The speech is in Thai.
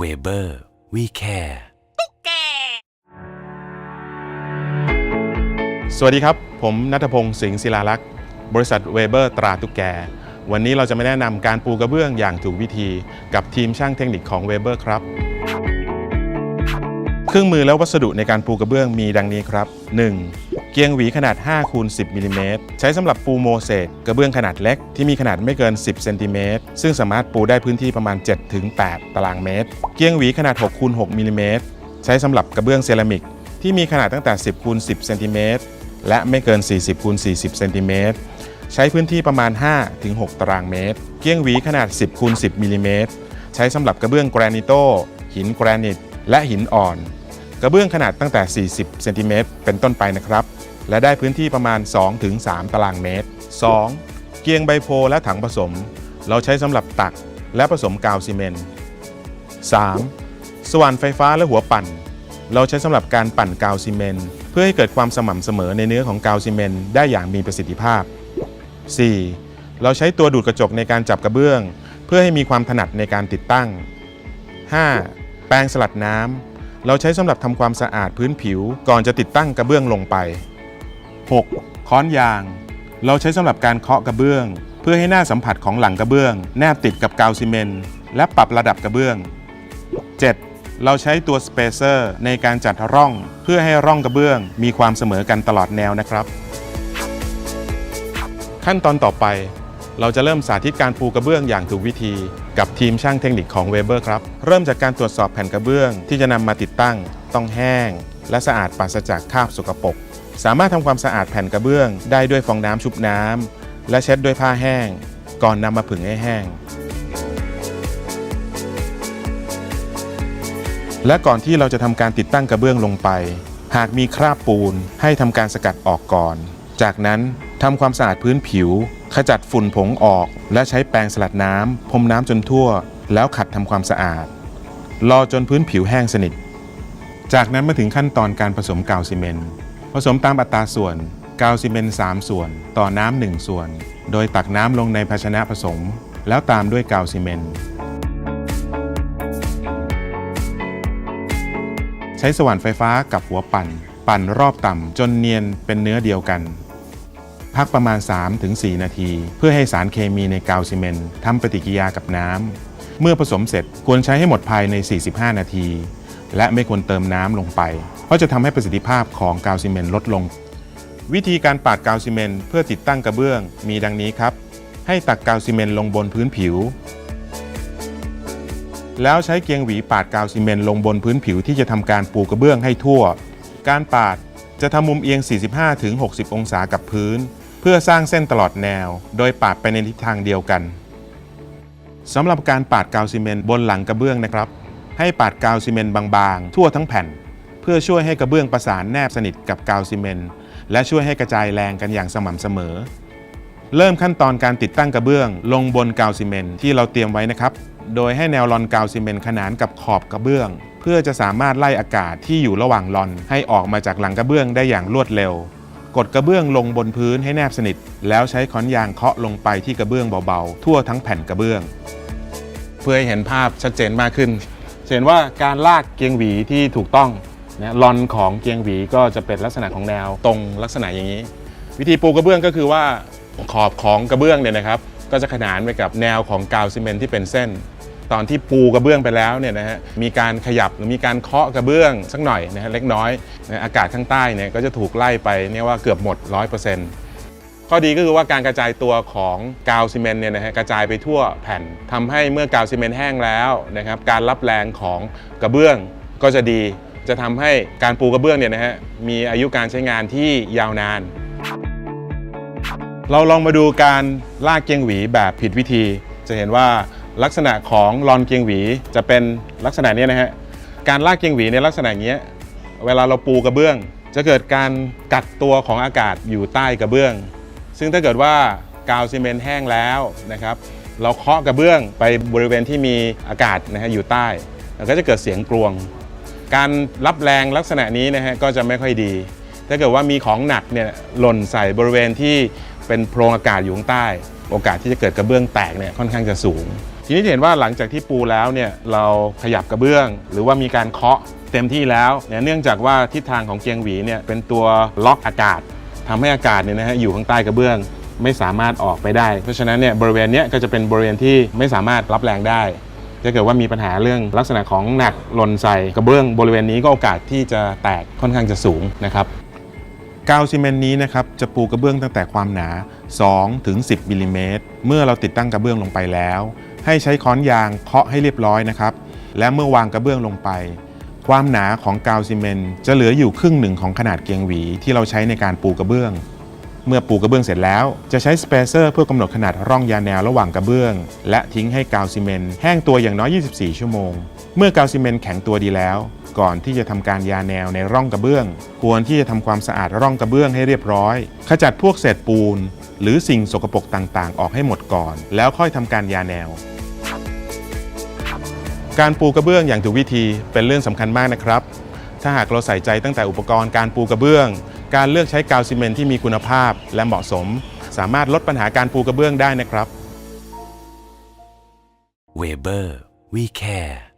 Weber We Care สวัสดีครับ ผมนัทพงศ์สิงห์ศิลาลักษณ์บริษัทเวเบอร์ตราตุกแก วันนี้เราจะมาแนะนำการปูกระเบื้องอย่างถูกวิธีกับทีมช่างเทคนิคของเวเบอร์ครับ เครื่องมือและวัสดุในการปูกระเบื้องมีดังนี้ครับ 1. เกียงหวีขนาด5คูณ10มิลลิเมตรใช้สำหรับปูโมเสกกระเบื้องขนาดเล็กที่มีขนาดไม่เกิน 10เซนติเมตรซึ่งสามารถปูได้พื้นที่ประมาณ 7-8 ตารางเมตร เกียงหวีขนาด6คูณ6มิลลิเมตรใช้สำหรับกระเบื้องเซรามิกที่มีขนาดตั้งแต่ 10คูณ10เซนติเมตรและไม่เกิน 40คูณ40เซนติเมตรใช้พื้นที่ประมาณ 5-6 ตารางเมตร เกียงหวีขนาด 10คูณ10มิลลิเมตรใช้สำหรับกระเบื้องแกรนิโตหินแกรนิต และหินอ่อน กระเบื้องขนาดตั้งแต่ 40เซนติเมตรเป็นต้นไปนะครับ และได้พื้นที่ประมาณ 2-3 ตารางเมตร 2. เกียงใบโพและถังผสม เราใช้สำหรับตักและผสมกาวซีเมนต์ 3. สว่านไฟฟ้าและหัวปั่น เราใช้สำหรับการปั่นกาวซีเมนต์เพื่อให้เกิดความสม่ำเสมอในเนื้อของกาวซีเมนต์ได้อย่างมีประสิทธิภาพ 4. เราใช้ตัวดูดกระจกในการจับกระเบื้อง เพื่อให้มีความถนัดในการติดตั้ง 5. แปรงสลัดน้ำเราใช้สำหรับทำความสะอาดพื้นผิวก่อนจะติดตั้งกระเบื้องลงไป 6. ค้อนยาง เราใช้สำหรับการเคาะกระเบื้อง เพื่อให้หน้าสัมผัสของหลังกระเบื้อง แนบติดกับกาวซีเมนต์และปรับระดับกระเบื้อง 7. เราใช้ตัวสเปเซอร์ในการจัดร่องเพื่อให้ร่องกระเบื้อง มีความเสมอกันตลอดแนวนะครับ ขั้นตอนต่อไป เราจะเริ่มสาธิตการปูกระเบื้องอย่างถูกวิธี กับทีมช่างเทคนิคของเวเบอร์ครับ เริ่มจากการตรวจสอบแผ่นกระเบื้องที่จะนำมาติดตั้ง ต้องแห้ง และสะอาดปราศจากคราบสกปรก สามารถทำความสะอาดแผ่นกระเบื้อง ได้ด้วยฟองน้ำชุบน้ำและเช็ดด้วยผ้าแห้ง ก่อนนำมาผึ่งให้แห้ง และก่อนที่เราจะทำการติดตั้งกระเบื้องลงไป หากมีคราบปูนให้ทำการสกัดออกก่อน จากนั้นทำความสะอาดพื้นผิว ขจัดฝุ่นผงออก และใช้แปรงสลัดน้ำพรมน้ำจนทั่ว แล้วขัดทำความสะอาด รอจนพื้นผิวแห้งสนิท จากนั้นมาถึงขั้นตอนการผสมกาวซีเมนต์ ผสมตามอัตราส่วนกาวซีเมนต์3ส่วน ต่อน้ำ1ส่วน โดยตักน้ำลงในภาชนะผสม แล้วตามด้วยกาวซีเมนต์ใช้สว่านไฟฟ้ากับหัวปั่น ปั่นรอบต่ำจนเนียนเป็นเนื้อเดียวกัน พักประมาณ 3-4 นาที เพื่อให้สารเคมีในกาวซีเมนต์ทำปฏิกิริยากับน้ำเมื่อผสมเสร็จควรใช้ให้หมดภายใน 45 นาที และไม่ควรเติมน้ำลงไป ราะจะทำให้ประสิทธิภาพของกาวซีเมนต์ลดลง วิธีการปาดกาวซีเมนต์เพื่อติดตั้งกระเบื้องมีดังนี้ครับ ให้ตักกาวซีเมนต์ลงบนพื้นผิว แล้วใช้เกียงหวีปาดกาวซีเมนต์ลงบนพื้นผิวที่จะทำการปูกระเบื้องให้ทั่ว การปาดจะทำมุมเอียง 45-60 องศากับพื้น เพื่อสร้างเส้นตลอดแนว โดยปาดไปในทิศทางเดียวกันสำหรับการปาดกาวซีเมนต์บนหลังกระเบื้องนะครับ ให้ปาดกาวซีเมนต์บางๆ ทั่วทั้งแผ่น เพื่อช่วยให้กระเบื้องประสานแนบสนิทกับกาวซีเมนต์และช่วยให้กระจายแรงกันอย่างสม่ำเสมอ เริ่มขั้นตอนการติดตั้งกระเบื้อง ลงบนกาวซีเมนต์ที่เราเตรียมไว้นะครับ โดยให้แนวลอนกาวซีเมนต์ขนานกับขอบกระเบื้อง เพื่อจะสามารถไล่อากาศที่อยู่ระหว่างลอนให้ออกมาจากหลังกระเบื้องได้อย่างรวดเร็ว กดกระเบื้องลงบนพื้นให้แนบสนิท แล้วใช้ค้อนยางเคาะลงไปที่กระเบื้องเบาๆ ทั่วทั้งแผ่นกระเบื้อง เพื่อให้เห็นภาพชัดเจนมากขึ้นเห็นว่าการลากเกียงหวีที่ถูกต้อง นะลอนของเกียงหวีก็จะเป็นลักษณะของแนวตรงลักษณะอย่างนี้ วิธีปูกระเบื้องก็คือว่าขอบของกระเบื้องเนี่ยนะครับ ก็จะขนานไปกับแนวของกาวซีเมนต์ที่เป็นเส้น ตอนที่ปูกระเบื้องไปแล้วเนี่ยนะฮะมีการขยับหรือมีการเคาะกระเบื้องสักหน่อยนะฮะเล็กน้อยนะอากาศข้างใต้เนี่ยก็จะถูกไล่ไปเนี่ยว่าเกือบหมด 100%ข้อดีก็คือว่าการกระจายตัวของกาวซีเมนต์เนี่ยนะฮะกระจายไปทั่วแผ่นทำให้เมื่อกาวซีเมนต์แห้งแล้วนะครับการรับแรงของกระเบื้องก็จะดี จะทำให้การปูกระเบื้องเนี่ยนะฮะมีอายุการใช้งานที่ยาวนาน เราลองมาดูการลากเกียงหวีแบบผิดวิธี จะเห็นว่าลักษณะของลอนเกียงหวีจะเป็นลักษณะนี้นะฮะการลากเกียงหวีในลักษณะอย่างเงี้เวลาเราปูกระเบื้อง จะเกิดการกัดตัวของอากาศอยู่ใต้กระเบื้อง ซึ่งถ้าเกิดว่ากาวซีเมนต์แห้งแล้วนะครับเราเคาะกระเบื้องไปบริเวณที่มีอากาศนะฮะอยู่ใต้ ก็จะเกิดเสียงกรวง การรับแรงลักษณะนี้นะฮะก็จะไม่ค่อยดี ถ้าเกิดว่ามีของหนักเนี่ยหล่นใส่บริเวณที่เป็นโพรงอากาศอยู่ข้างใต้ โอกาสที่จะเกิดกระเบื้องแตกเนี่ยค่อนข้างจะสูง ทีนี้จะเห็นว่าหลังจากที่ปูแล้วเนี่ยเราขยับกระเบื้อง หรือว่ามีการเคาะเต็มที่แล้วเนี่ยเนื่องจากว่าทิศทางของเกียงหวีเนี่ยเป็นตัวล็อกอากาศทำให้อากาศเนี่ยนะฮะอยู่ข้างใต้กระเบื้องไม่สามารถออกไปได้ เพราะฉะนั้นเนี่ยบริเวณเนี้ยก็จะเป็นบริเวณที่ไม่สามารถรับแรงได้ ถ้าเกิดว่ามีปัญหาเรื่องลักษณะของหนักหล่นใส่กระเบื้องบริเวณนี้ก็โอกาสที่จะแตกค่อนข้างจะสูงนะครับกาวซีเมนต์นี้นะครับจะปูกระเบื้องตั้งแต่ความหนา 2 ถึง 10มิลลิเมตรเมื่อเราติดตั้งกระเบื้องลงไปแล้ว ให้ใช้ค้อนยางเคาะให้เรียบร้อยนะครับ และเมื่อวางกระเบื้องลงไป ความหนาของกาวซีเมนต์จะเหลืออยู่ครึ่งหนึ่งของขนาดเกียงหวีที่เราใช้ในการปูกระเบื้อง เมื่อปูกระเบื้องเสร็จแล้ว จะใช้สเปเซอร์เพื่อกำหนดขนาดร่องยาแนวระหว่างกระเบื้อง และทิ้งให้กาวซีเมนต์แห้งตัวอย่างน้อย 24 ชั่วโมง เมื่อกาวซีเมนต์แข็งตัวดีแล้ว ก่อนที่จะทำการยาแนวในร่องกระเบื้อง ควรที่จะทำความสะอาดร่องกระเบื้องให้เรียบร้อย ขจัดพวกเศษปูน หรือสิ่งสกปรกต่างๆ ออกให้หมดก่อน แล้วค่อยทำการยาแนว การปูกระเบื้องอย่างถูกวิธีเป็นเรื่องสำคัญมากนะครับ ถ้าหากเราใส่ใจตั้งแต่อุปกรณ์การปูกระเบื้อง การเลือกใช้กาวซีเมนต์ที่มีคุณภาพและเหมาะสม สามารถลดปัญหาการปูกระเบื้องได้นะครับ Weber, we care.